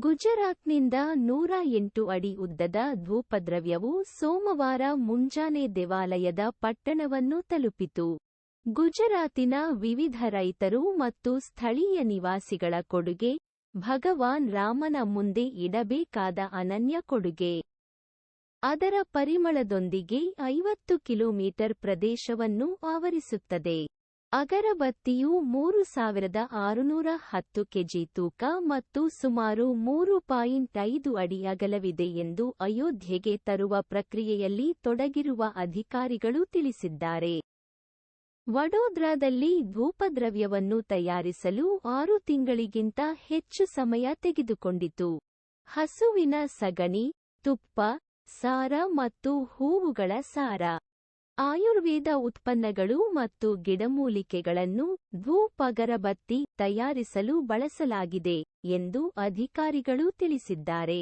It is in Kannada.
ಗುಜರಾತ್ನಿಂದ ನೂರ ಎಂಟು ಅಡಿ ಉದ್ದದ ಧೂಪದ್ರವ್ಯವು ಸೋಮವಾರ ಮುಂಜಾನೆ ದೇವಾಲಯದ ಪಟ್ಟಣವನ್ನು ತಲುಪಿತು. ಗುಜರಾತಿನ ವಿವಿಧ ರೈತರು ಮತ್ತು ಸ್ಥಳೀಯ ನಿವಾಸಿಗಳ ಕೊಡುಗೆ, ಭಗವಾನ್ ರಾಮನ ಮುಂದೆ ಇಡಬೇಕಾದ ಅನನ್ಯ ಕೊಡುಗೆ. ಅದರ ಪರಿಮಳದೊಂದಿಗೆ ಐವತ್ತು ಕಿಲೋಮೀಟರ್ ಪ್ರದೇಶವನ್ನು ಆವರಿಸುತ್ತದೆ. ಅಗರಬತ್ತಿಯು ಮೂರು ಸಾವಿರದ ಆರುನೂರ ಹತ್ತು ಕೆಜಿ ತೂಕ ಮತ್ತು ಸುಮಾರು ಮೂರು ಪಾಯಿಂಟ್ ಐದು ಅಡಿ ಅಗಲವಿದೆ ಎಂದು ಅಯೋಧ್ಯೆಗೆ ತರುವ ಪ್ರಕ್ರಿಯೆಯಲ್ಲಿ ತೊಡಗಿರುವ ಅಧಿಕಾರಿಗಳು ತಿಳಿಸಿದ್ದಾರೆ. ವಡೋದ್ರಾದಲ್ಲಿ ಧೂಪದ್ರವ್ಯವನ್ನು ತಯಾರಿಸಲು ಆರು ತಿಂಗಳಿಗಿಂತ ಹೆಚ್ಚು ಸಮಯ ತೆಗೆದುಕೊಂಡಿತು. ಹಸುವಿನ ಸಗಣಿ, ತುಪ್ಪ, ಸಾರ ಮತ್ತು ಹೂವುಗಳ ಸಾರ. ಆಯುರ್ವೇದ ಉತ್ಪನ್ನಗಳು ಮತ್ತು ಗಿಡಮೂಲಿಕೆಗಳನ್ನು ಧೂಪಗರಬತ್ತಿ ತಯಾರಿಸಲು ಬಳಸಲಾಗಿದೆ ಎಂದು ಅಧಿಕಾರಿಗಳು ತಿಳಿಸಿದ್ದಾರೆ.